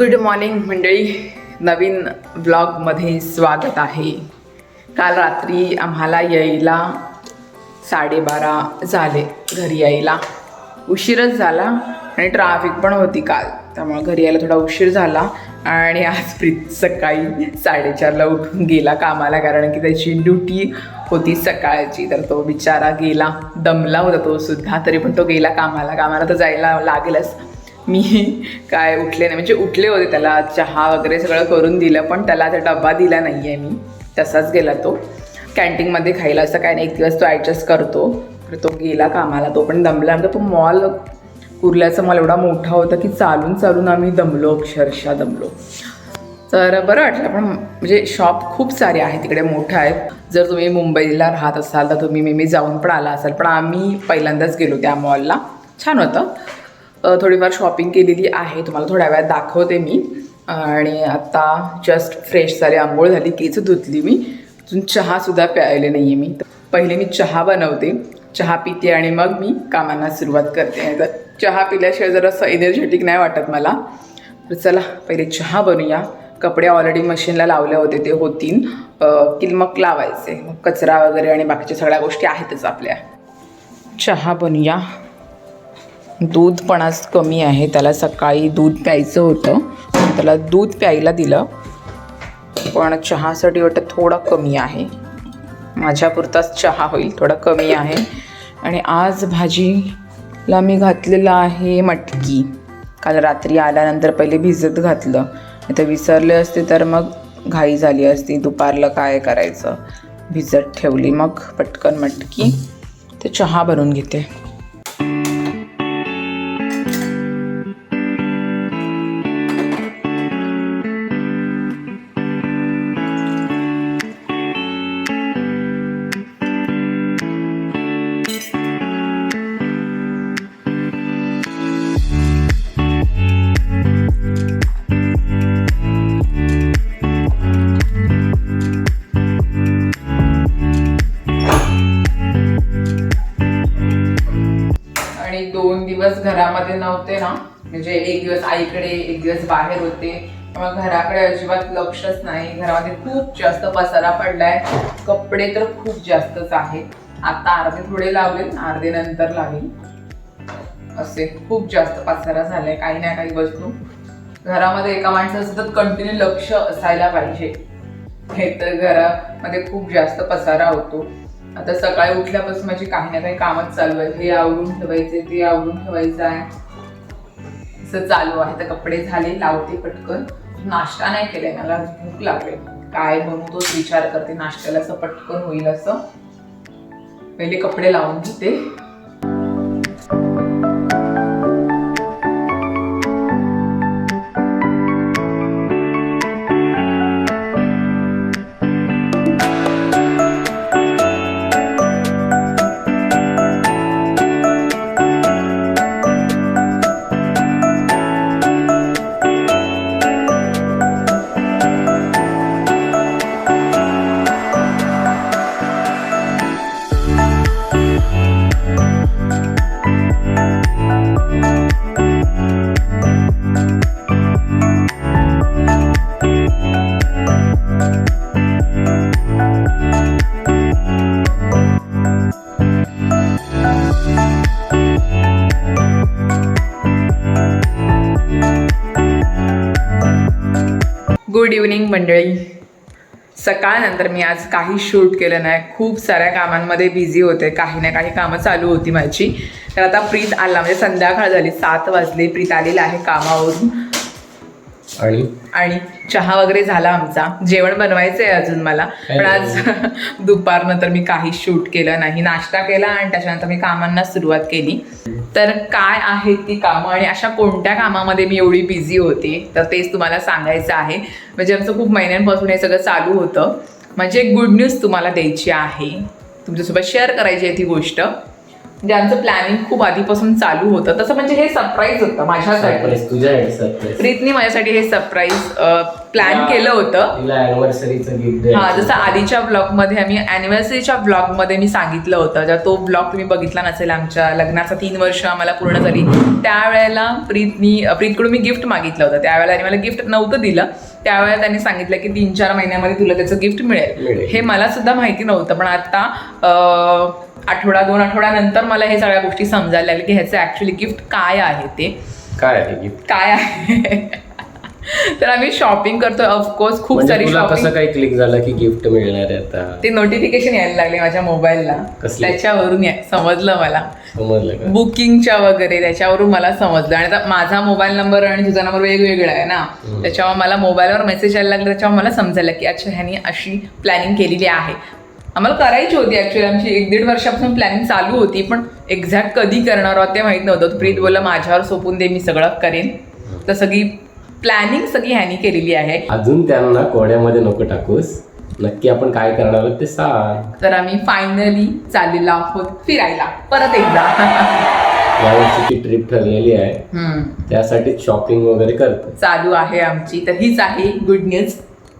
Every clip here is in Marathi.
गुड मॉर्निंग मंडळी. नवीन ब्लॉगमध्ये स्वागत आहे. काल रात्री आम्हाला यायला साडेबारा झाले घरी यायला. उशीरच झाला आणि ट्राफिक पण होती काल. त्यामुळे घरी यायला थोडा उशीर झाला आणि आज प्रीत सकाळी साडेचारला उठून गेला कामाला कारण की त्याची ड्युटी होती सकाळची. तर तो बिचारा गेला. दमला होता तो सुद्धा तरी पण तो गेला कामाला. कामाला तर जायला लागेलच. मी काय उठले नाही. म्हणजे उठले होते त्याला चहा वगैरे सगळं करून दिलं पण त्याला त्या डब्बा दिला नाही आहे मी. तसाच गेला तो. कॅन्टीनमध्ये खायला असं काय नाही एक दिवस तो ॲडजस्ट करतो. तो गेला कामाला तो पण दमला. नंतर तो मॉल कुर्ल्याचा मॉल एवढा मोठा होता की चालून चालून आम्ही दमलो अक्षरशः दमलो. तर बरं वाटलं पण म्हणजे शॉप खूप सारे आहेत तिकडे मोठं आहेत. जर तुम्ही मुंबईला राहत असाल तर तुम्ही मी जाऊन पण आला असाल. पण आम्ही पहिल्यांदाच गेलो त्या मॉलला छान होतं. थोडीफार शॉपिंग केलेली आहे. तुम्हाला थोड्या वेळात दाखवते मी. आणि आता जस्ट फ्रेश झाले आंघोळ झाली केस धुतली मी. अजून चहासुद्धा प्यायले नाही आहे मी. पहिले मी चहा बनवते. चहा पिते आणि मग मी कामांना सुरुवात करते. तर चहा पिल्याशिवाय जरासं एनर्जेटिक नाही वाटत मला. तर चला पहिले चहा बनवूया कपडे ऑलरेडी मशीनला लावले होते ते होतील. किलमक की मग लावायचे. मग कचरा वगैरे आणि बाकीच्या सगळ्या गोष्टी आहेतच आपल्या. चहा बनूया. दूध कमी आहे. त्याला सकाळी दूध प्यायचं होतं. त्याला दूध प्यायला दिलं. पण चहासाठी वाटतं थोडा कमी आहे. माझ्यापुरताच चहा होईल. थोडा कमी आहे. आणि आज भाजीला मी घातलेलं आहे मटकी. काल रात्री आल्यानंतर पहिले भिजत घातलं. नाही तर विसरले असते तर मग घाई झाली असती. दुपारला काय करायचं? भिजत ठेवली. मग पटकन मटकी. ते चहा बनवून घेते. दिवस घरामध्ये नव्हते ना. म्हणजे एक दिवस आईकडे एक दिवस बाहेर होते. त्यामुळे घराकडे अजिबात लक्षच नाही. घरामध्ये खूप जास्त पसारा पडलाय. कपडे तर खूप जास्तच आहेत. आता अर्धे थोडे लावेल अर्धे नंतर लावेल. असे खूप जास्त पसारा झालाय काही ना काही वस्तू घरामध्ये एका माणसाचं सतत कंटिन्यू लक्ष असायला पाहिजे. हे तर घरामध्ये खूप जास्त पसारा होतो. आता सकाळी उठल्यापासून माझी काही ना काही कामच चालू आहे हे आवरून ठेवायचे ते आवरून ठेवायचं आहे. असं चालू आहे. तर कपडे झाले लावते पटकन. नाश्ता नाही केलाय मला भूक लागले. काय बनू तोच विचार करते. नाश्त्याला असं पटकन होईल असं. पहिले कपडे लावून घेते. मंडळी सकाळनंतर मी आज काही शूट केलं नाही. खूप साऱ्या कामांमध्ये बिझी होते. काही ना काही कामं चालू होती माझी. तर आता प्रीत आला. म्हणजे संध्याकाळ झाली. सात वाजले. प्रीत आलेला आहे कामावरून. आणि आणि चहा वगैरे झाला आमचा. जेवण बनवायचं आहे अजून मला. पण आज दुपारनंतर मी काही शूट केलं नाही. नाश्ता केला आणि त्याच्यानंतर मी कामांना सुरुवात केली. तर काय आहेत ती कामं? आणि अशा कोणत्या कामामध्ये मी एवढी बिझी होते? तर तेच तुम्हाला सांगायचं आहे. म्हणजे आमचं खूप महिन्यांपासून हे सगळं चालू होतं. म्हणजे एक गुड न्यूज तुम्हाला द्यायची आहे. तुमच्यासोबत शेअर करायची आहे ती गोष्ट. म्हणजे आमचं प्लॅनिंग खूप आधीपासून चालू होतं. तसं म्हणजे हे सरप्राईज होतं माझ्यासाठी. सरप्राईज तुझ्यासाठी सरप्राईज प्रीतनी माझ्यासाठी हे सरप्राईज प्लॅन केलं होतं. तिला अॅनिव्हर्सरीचं गिफ्ट हा जसं आधीच्या ब्लॉगमध्ये आम्ही अॅनिव्हर्सरीच्या ब्लॉगमध्ये मी सांगितलं होतं. जर तो ब्लॉग तुम्ही बघितला नसेल आमच्या लग्नाचा तीन वर्ष आम्हाला पूर्ण झाली त्यावेळेला प्रीतनी प्रीतकडून मी गिफ्ट मागितलं होतं. त्यावेळेला त्यांनी मला गिफ्ट नव्हतं दिलं. त्यावेळेला त्यांनी सांगितलं की तीन चार महिन्यामध्ये तुला त्याचं गिफ्ट मिळेल. मिळेल. हे मला सुद्धा माहिती नव्हतं. पण आता अं, आठवडा दोन आठवड्यानंतर मला हे सगळ्या गोष्टी समजायला लागल्या की ह्याचं ऍक्च्युली गिफ्ट काय आहे ते. काय आहे गिफ्ट काय आहे? तर आम्ही शॉपिंग करतोय ऑफकोर्स खूप म्हणजे सारी कसं काही क्लिक झालं की गिफ्ट मिळणार आहे आता? ते नोटिफिकेशन यायला लागले माझ्या मोबाईलला? त्याच्यावरून समजलं मला. समजलं बुकिंगच्या वगैरे त्याच्यावरून मला समजलं. आणि आता माझा मोबाईल नंबर आणि तुझा नंबर वेगवेगळा आहे ना. त्याच्यावर मला मोबाईलवर मेसेज यायला लागला त्याच्यावर मला समजायला की अच्छा ह्यानी अशी प्लॅनिंग केलेली आहे. आम्हाला करायची होती ऍक्च्युली आमची एक दीड वर्षापासून प्लॅनिंग चालू होती पण एक्झॅक्ट कधी करणार आहोत ते माहीत नव्हतं. प्रीत बोलला माझ्यावर सोपून दे मी सगळं करेन. तर सगळी प्लॅनिंग सगळी ह्यानी केलेली आहे. अजून त्यांना कोड्यामध्ये नको टाकूस. नक्की आपण काय करणार आहोत ते सांग. तर आम्ही फायनली चाललेलो आहोत फिरायला. परत एकदा. यावर्षीची ट्रिप ठरलेली आहे. त्यासाठी शॉपिंग वगैरे करतो. चालू आहे आमची. तर हीच आहे गुड न्यूज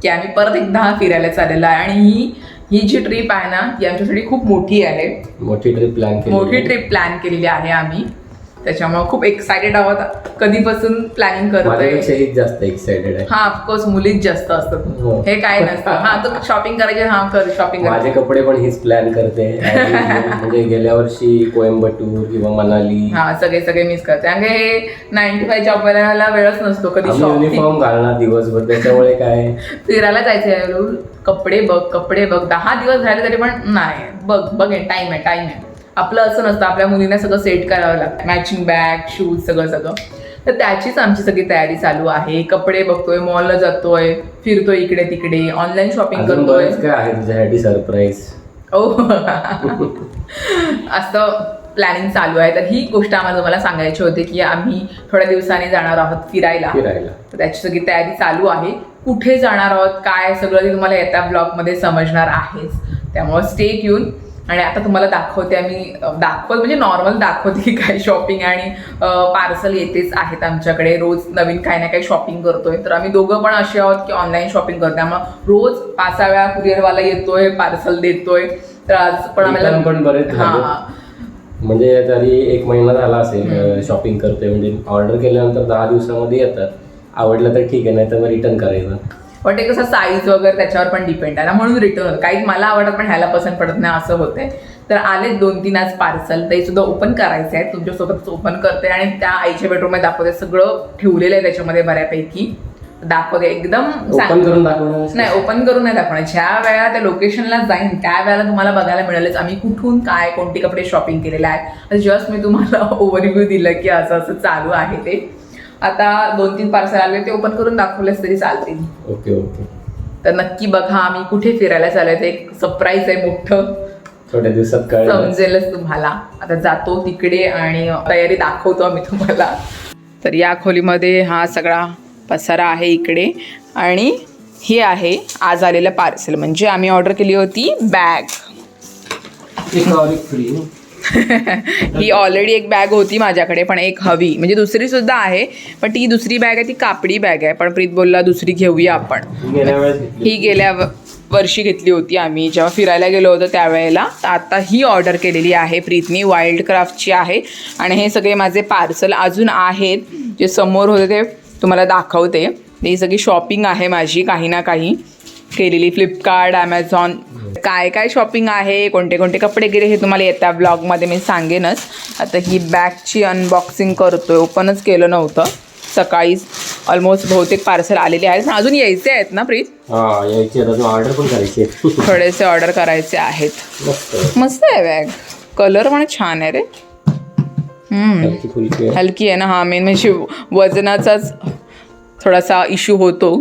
की आम्ही परत एकदा फिरायला चाललेलो आहे. आणि ही ही जी ट्रिप आहे ना ती आमच्यासाठी खूप मोठी आहे. मोठी ट्रिप प्लॅन मोठी ट्रिप प्लॅन केलेली आहे आम्ही. त्याच्यामुळे खूप एक्सायटेड आहोत. कधीपासून प्लॅनिंग करतोय? जास्त एक्साइटेड आहे. हा ऑफकोर्स मुलीच जास्त हो. असतात. हे. काय नसतं. हा तू शॉपिंग करायची हा कर शॉपिंग माझे कपडे पण हीच प्लॅन करते. म्हणजे गेल्या वर्षी कोइंबतूर किंवा मनाली. हा सगळे सगळे मिस करते. आणि हे नाईन्टी जॉब वाल्याला वेळच नसतो कधी आम्ही शॉपिंग युनिफॉर्म घालणार दिवसभर. त्याच्यामुळे काय? फिरायला जायचंय रूल कपडे बघ कपडे बघ. दहा दिवस झाले तरी पण नाही. बघ बघ टाइम आहे टाइम आहे. आपलं असं नसतं आपल्या मुलींना सगळं सेट करावं लागतं. मॅचिंग बॅग शूज सगळं सगळं. तर त्याचीच आमची सगळी तयारी चालू आहे. कपडे बघतोय मॉलला जातोय फिरतोय इकडे तिकडे ऑनलाईन शॉपिंग करतोय. काय आहे तुझ्यासाठी सरप्राईज ओ असं प्लॅनिंग चालू आहे. तर ही गोष्ट आम्हाला तुम्हाला सांगायची होती की आम्ही थोड्या दिवसांनी जाणार आहोत फिरायला. फिरायला. तर त्याची सगळी तयारी चालू आहे. कुठे जाणार आहोत काय सगळं ते तुम्हाला येत्या ब्लॉगमध्ये समजणार आहेच. त्यामुळे स्टेट येऊन आणि आता तुम्हाला दाखवते आम्ही दाखवत म्हणजे नॉर्मल दाखवते की काय शॉपिंग आणि पार्सल येतेच आहेत आमच्याकडे. रोज नवीन काही ना काही शॉपिंग करतोय. तर आम्ही दोघं पण असे आहोत की ऑनलाईन शॉपिंग करतोय. त्यामुळे रोज पाच सहा वेळा कुरिअरवाला येतोय पार्सल देतोय. तर आज पण Return पण बरेच. हा. म्हणजे तरी एक महिना झाला असेल शॉपिंग करतोय. म्हणजे ऑर्डर केल्यानंतर दहा दिवसामध्ये येतात. आवडलं तर ठीक आहे नाही तर मग रिटर्न करायचं. पण ते कसं साईज वगैरे त्याच्यावर पण डिपेंड आहे. ना म्हणून रिटर्न होतं काही मला आवडत पण ह्याला पसंत पडत नाही असं होतंय. तर आले दोन तीन आज पार्सल ते सुद्धा ओपन करायचे आहेत. तुमच्यासोबत ओपन करते आणि त्या आईच्या बेडरूममध्ये दाखवते. सगळं ठेवलेलं आहे त्याच्यामध्ये बऱ्यापैकी. दाखवते. एकदम करून नाही ओपन करून नाही दाखवणार. ज्या वेळेला त्या लोकेशनला जाईन त्या वेळेला तुम्हाला बघायला मिळेलच. आम्ही कुठून काय कोणते कपडे शॉपिंग केलेले आहेत. जस्ट मी तुम्हाला ओव्हरव्ह्यू दिलं की असं असं चालू आहे ते. आता दोन तीन पार्सल आले ते ओपन करून दाखवलेच तरी चालतील. Okay okay. तर नक्की बघा आम्ही कुठे फिरायला चाललोय ते एक सरप्राईज आहे मोठं. थोड्या दिवसात कळेल समजेलच तुम्हाला. आता जातो तिकडे आणि तयारी दाखवतो आम्ही तुम्हाला. तर या खोलीमध्ये हा सगळा पसारा आहे इकडे. आणि हे आहे आज आलेलं पार्सल म्हणजे आम्ही ऑर्डर केली होती बॅग एक फ्री ही ऑलरेडी एक बॅग होती माझ्याकडे पण एक हवी. म्हणजे दुसरी सुद्धा आहे पण ती दुसरी बॅग आहे ती कापडी बॅग आहे. पण प्रीत बोलला दुसरी घेऊया आपण. ही गेल्या वर्षी घेतली होती आम्ही. जेव्हा फिरायला गेलो होतो त्यावेळेला तर आता ही ऑर्डर केलेली आहे प्रीतनी वाईल्ड क्राफ्टची आहे. आणि हे सगळे माझे पार्सल अजून आहेत. जे समोर होते ते तुम्हाला दाखवते. ही सगळी शॉपिंग आहे माझी काही ना काही. केलेली फ्लिपकार्ट ॲमेझॉन काय काय शॉपिंग आहे कोणते कोणते कपडे गेले हे तुम्हाला येत्या ब्लॉगमध्ये मी सांगेनच. आता ही बॅगची अनबॉक्सिंग करतोय. ओपनच केलं नव्हतं. सकाळीच ऑलमोस्ट बहुतेक पार्सल आलेले आहेत. अजून यायचे आहेत ना प्रीत यायची ऑर्डर पण करायची थोडेसे ऑर्डर करायचे आहेत. मस्त. आहे बॅग कलर पण छान आहे रे. हलकी आहे. ना हा. मेन म्हणजे वजनाचाच थोडासा इश्यू होतो.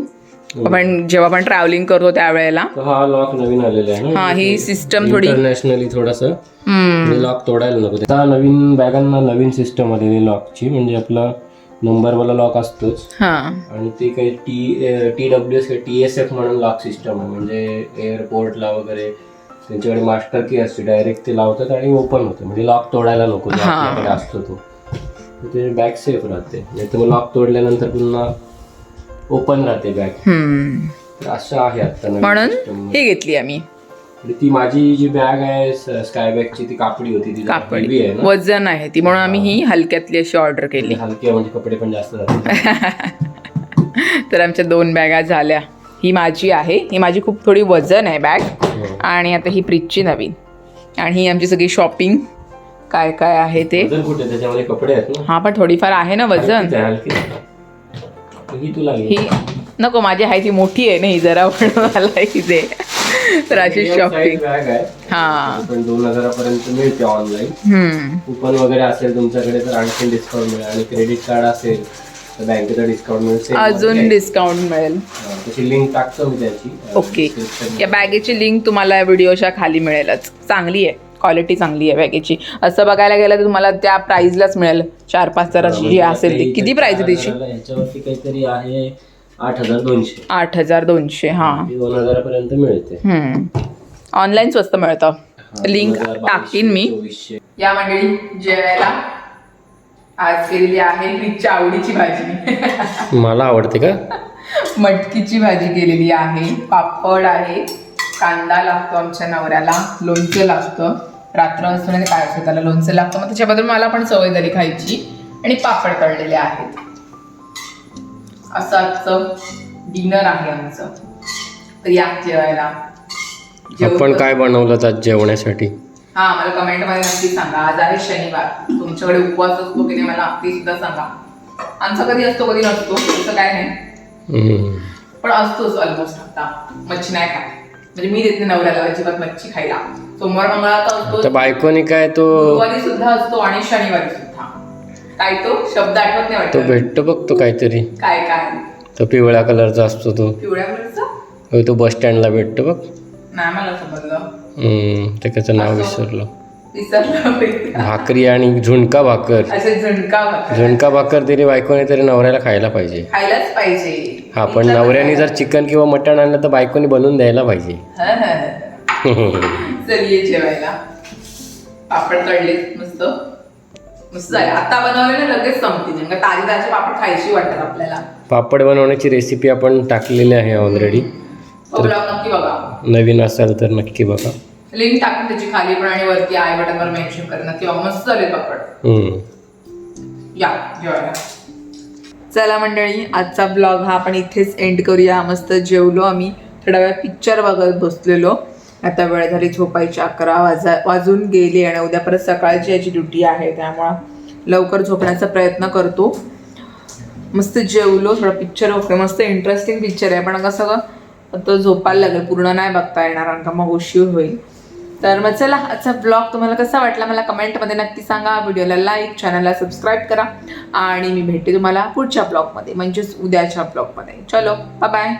आपण जेव्हा आपण ट्रॅव्हलिंग करतो त्यावेळेला. हा लॉक नवीन आलेला आहे ना. हा ही सिस्टम थोडी इंटरनॅशनली थोडस. लॉक तोडायला नको. आता नवीन बॅगांना नवीन सिस्टम आलेली लॉकची म्हणजे आपला नंबरवाला लॉक असतोच. हा. आणि ते काही T T W S T S F म्हणून लॉक सिस्टम आहे. म्हणजे एअरपोर्टला वगैरे त्यांच्याकडे मास्टर की असते. डायरेक्ट ते लावतात आणि ओपन होतं. म्हणजे लॉक तोडायला नको. हा. असतो तो. ते बॅग सेफ राहते. नाही तर लॉक तोडल्यानंतर पुन्हा ओपन राहते बॅग हम्म. तर असं आहे आता म्हणून system. ही घेतली आम्ही. आणि ती माझी जी बॅग आहे स्काय बॅगची ती कापडी होती ती जरा heavy कापडी आहे ना? वजन आहे ती म्हणून आम्ही ही. हलक्यातली अशी ऑर्डर केली. हलकी आहे म्हणजे कपडे पण जास्त जातात तर आमच्या दोन बॅगा झाल्या. ही माझी आहे. ही माझी खूप थोडी वजन आहे बॅग हो. आणि आता ही प्रीतची नवीन. आणि ही आमची सगळी शॉपिंग काय काय आहे ते? वजन कुठे त्याच्यामध्ये कपडे आहेत ना? हा पण थोडीफार आहे ना वजन. हलकीच आहे, हलकीच आहे. ही तुला. ही नको माझी आहे ती मोठी आहे ना ही जरा पण मला दे तर अशी शॉपिंग हा. पण दोन हजारापर्यंत मिळते ऑनलाईन कुपन वगैरे असेल तुमच्याकडे तर आणखी डिस्काउंट मिळेल. आणि क्रेडिट कार्ड असेल तर बँकेचा डिस्काउंट मिळेल. अजून डिस्काउंट मिळेल. त्याची लिंक टाकतो मी त्याची. ओके या बॅगेची लिंक तुम्हाला व्हिडिओच्या खाली मिळेलच. चांगली आहे. क्वालिटी चांगली आहे बॅगेची. असं बघायला गेलं तर तुम्हाला त्या प्राइसलाच मिळेल. चार पाच हजाराची जी असेल ती. किती प्राइस आहे त्याची याच्यावरती काहीतरी आहे आठ हजार दोनशे. आठ हजार दोनशे हां. दोन हजारापर्यंत मिळते. ऑनलाईन स्वस्त मिळतं. लिंक टाकीन मी. या मंडळी जेवायला. आज केलेली आहे प्रीतच्या आवडीची भाजी. मला आवडते का? मटकीची भाजी केलेली आहे. पापड आहे. कांदा लागतो आमच्या नवऱ्याला. लोणचं लागतं. रात्र असतो नाही तर काय असतं? त्याला लोणचं लागतं. मग त्याच्याबद्दल मला पण सवय झाली खायची. आणि पापड तळलेले आहेत. असं आजचं डिनर आहे आमचं. तर या जेवायला. आपण काय बनवलं आज जेवण्यासाठी? हा मला कमेंटमध्ये नक्की सांगा. आज आहे शनिवार. तुमच्याकडे उपवास असतो की नाही मला ते सुद्धा सांगा. आमचा कधी असतो कधी नसतो. तसं काय नाही. पण असतोच ऑलमोस्ट आता. मच्छी नाही खात. म्हणजे मी देते नवऱ्याला अजिबात मच्छी खायला. सोमवार तर असतो. तर बायकोनी काय तो गुरुवारी सुद्धा असतो आणि शनिवारी सुद्धा. काय तो? शब्द आठवत नाही तो वाटत. भेटतो बघ तो काहीतरी. काय काय? तो पिवळ्या कलरचा असतो तो. पिवळ्या कलरचं? हो, तो बस स्टँडला भेटतो बघ. नाही मला समजलं. हम्म, ते त्याचं नाव विसरलो. विसरलं. भाकरी आणि झुणका भाकर. असे झुणका भाकर. झुणका भाकर तरी बायकोने तरी नवऱ्याला खायला पाहिजे. खायलाच पाहिजे. हा पण नवऱ्याने जर चिकन किंवा मटण आणलं तर बायकोने बनवून द्यायला पाहिजे. हं, हं. ये जेवायला. पापड तळले मस्त. मस्त झाले. आता बनवले ना लगेच संपतील ताजी ताजी पापड खायची वाटतात आपल्याला. पापड बनवण्याची रेसिपी आपण टाकलेली आहे ऑलरेडी ब्लॉग नक्की बघा. नवीन असेल तर नक्की बघा. लिंक टाकून त्याची खाली पण आणि वरती आय बटनवर मेन्शन कर. नक्की मस्त झाले पापड. या जेवायला. चला मंडळी आजचा ब्लॉग हा आपण इथेच एंड करूया. मस्त जेवलो आम्ही. थोडा वेळ पिक्चर बघत बसलेलो. आता वेळ झाली झोपायची अकरा वाजा वाजून गेली आणि उद्या परत सकाळची याची ड्युटी आहे. त्यामुळं लवकर झोपण्याचा प्रयत्न करतो. मस्त जेवलो थोडा पिक्चर ओके मस्त इंटरेस्टिंग पिक्चर आहे. पण कसं ग तो झोपायला लागेल पूर्ण नाही बघता येणार कारण का मग उशीर होईल. तर मग चला आजचा ब्लॉग तुम्हाला कसा वाटला मला कमेंटमध्ये नक्की सांगा. व्हिडिओला लाईक चॅनलला सबस्क्राईब करा. आणि मी भेटते तुम्हाला पुढच्या ब्लॉगमध्ये म्हणजेच उद्याच्या ब्लॉगमध्ये चलो बाय